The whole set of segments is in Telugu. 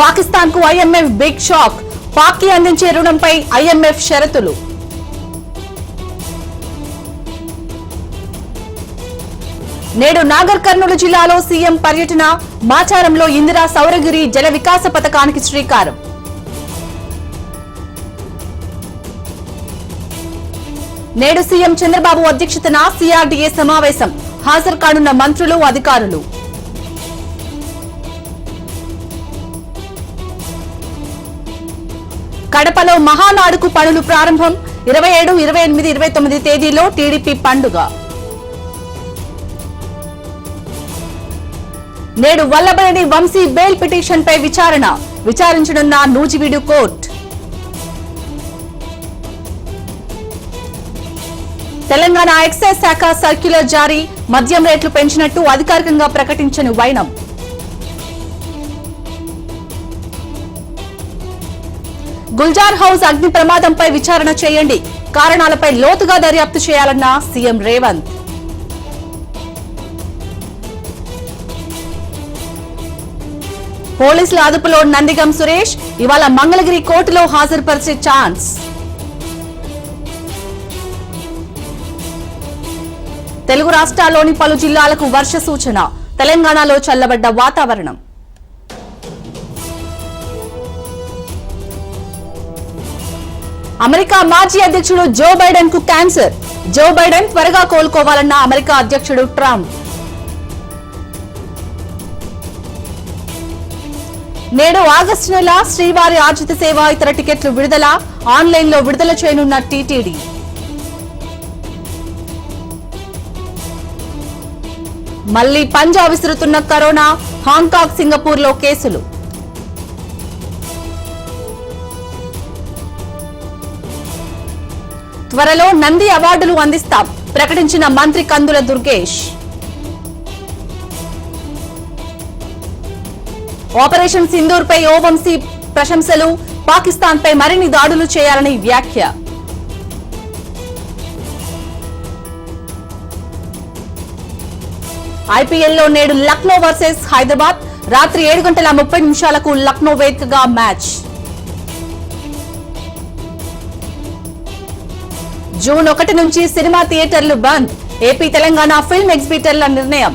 పాకిస్తాన్కు ఐఎంఎఫ్ బిగ్ షాక్. పాక్కి అందించే రుణంపై ఐఎంఎఫ్ షరతులు. నేడు నాగర్ కర్నూలు జిల్లాలో సీఎం పర్యటన మాచారంలో ఇందిరా సౌరగిరి జల వికాస పథకానికి శ్రీకారం. నేడు సీఎం చంద్రబాబు అధ్యక్షతన సిఆర్డీఏ సమావేశం. హాజరు కానున్న మంత్రులు అధికారులు. కడపలో మహానాడుకు పనులు ప్రారంభం. ఇరవై ఏడు ఇరవై ఎనిమిది ఇరవై తొమ్మిది తేదీలో టీడీపీ పండుగ. నేడు వల్లభనేని వంశీ బెయిల్ పిటిషన్ పై విచారణ. విచారించనున్న నూజివీడు కోర్టు. తెలంగాణ ఎక్సైజ్ శాఖ సర్క్యులర్ జారీ. మద్యం రేట్లు పెంచినట్టు అధికారికంగా ప్రకటించని వైనం. గుల్జార్ హౌస్ అగ్ని ప్రమాదంపై విచారణ చేయండి. కారణాలపై లోతుగా దర్యాప్తు చేయాలన్న సీఎం రేవంత్. పోలీసుల అదుపులో నందిగం సురేష్ ఇవాళ మంగళగిరి కోర్టులో హాజరుపరిచే ఛాన్స్. తెలుగు రాష్ట్రాల్లోని పలు జిల్లాలకు వర్ష సూచన తెలంగాణలో చల్లబడ్డ వాతావరణం. అమెరికా మాజీ అధ్యక్షుడు జో బైడెన్కు క్యాన్సర్. జో బైడెన్ త్వరగా కోలుకోవాలన్న అమెరికా అధ్యక్షుడు ట్రంప్. నేడు ఆగస్టు నెల శ్రీవారి ఆర్జిత సేవ ఇతర టికెట్లు విడుదల ఆన్లైన్లో విడుదల చేయనున్న టీటీడీ. మళ్ళీ పంజా విసురుతున్న కరోనా హాంకాంగ్ సింగపూర్లో కేసులు. త్వరలో నంది అవార్డులు అందిస్తాం. ప్రకటించిన మంత్రి కందుల దుర్గేష్. ఆపరేషన్ సింధూర్ పై ఓవంశీ ప్రశంసలు పాకిస్తాన్ పై మరిన్ని దాడులు చేయాలని వ్యాఖ్య. ఐపీఎల్లో నేడు లక్నో వర్సెస్ హైదరాబాద్ రాత్రి ఏడు గంటల ముప్పై నిమిషాలకు లక్నో వేదికగా మ్యాచ్. జూన్ ఒకటి నుంచి సినిమా థియేటర్లు బంద్. ఏపీ తెలంగాణ ఫిల్మ్ ఎగ్జిబిటర్ల నిర్ణయం.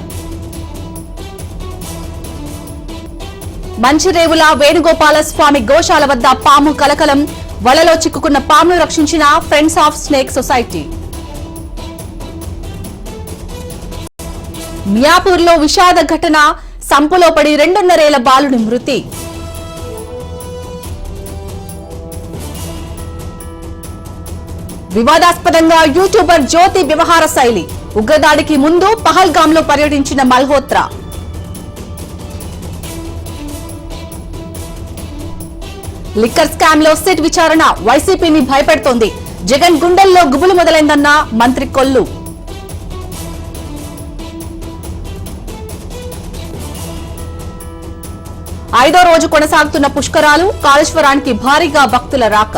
మంచిరేవుల వేణుగోపాల స్వామి గోశాల వద్ద పాము కలకలం. వలలో చిక్కుకున్న పామును రక్షించిన ఫ్రెండ్స్ ఆఫ్ స్నేక్ సొసైటీ మియాపూర్లో విషాద ఘటన. సంపులో పడి రెండున్నరేళ్ళ బాలుడి మృతి. వివాదాస్పదంగా యూట్యూబర్ జ్యోతి వ్యవహార శైలి. ఉగ్రదాడికి ముందు పహల్గామ్లో పర్యటించిన మల్హోత్రా. లిక్కర్ స్కామ్లో సిట్ విచారణ వైసీపీని భయపెడుతోంది. జగన్ గుండెల్లో గుబులు మొదలైందన్న మంత్రి కొల్లు. ఐదో రోజు కొనసాగుతున్న పుష్కరాలు కాళేశ్వరానికి భారీగా భక్తుల రాక.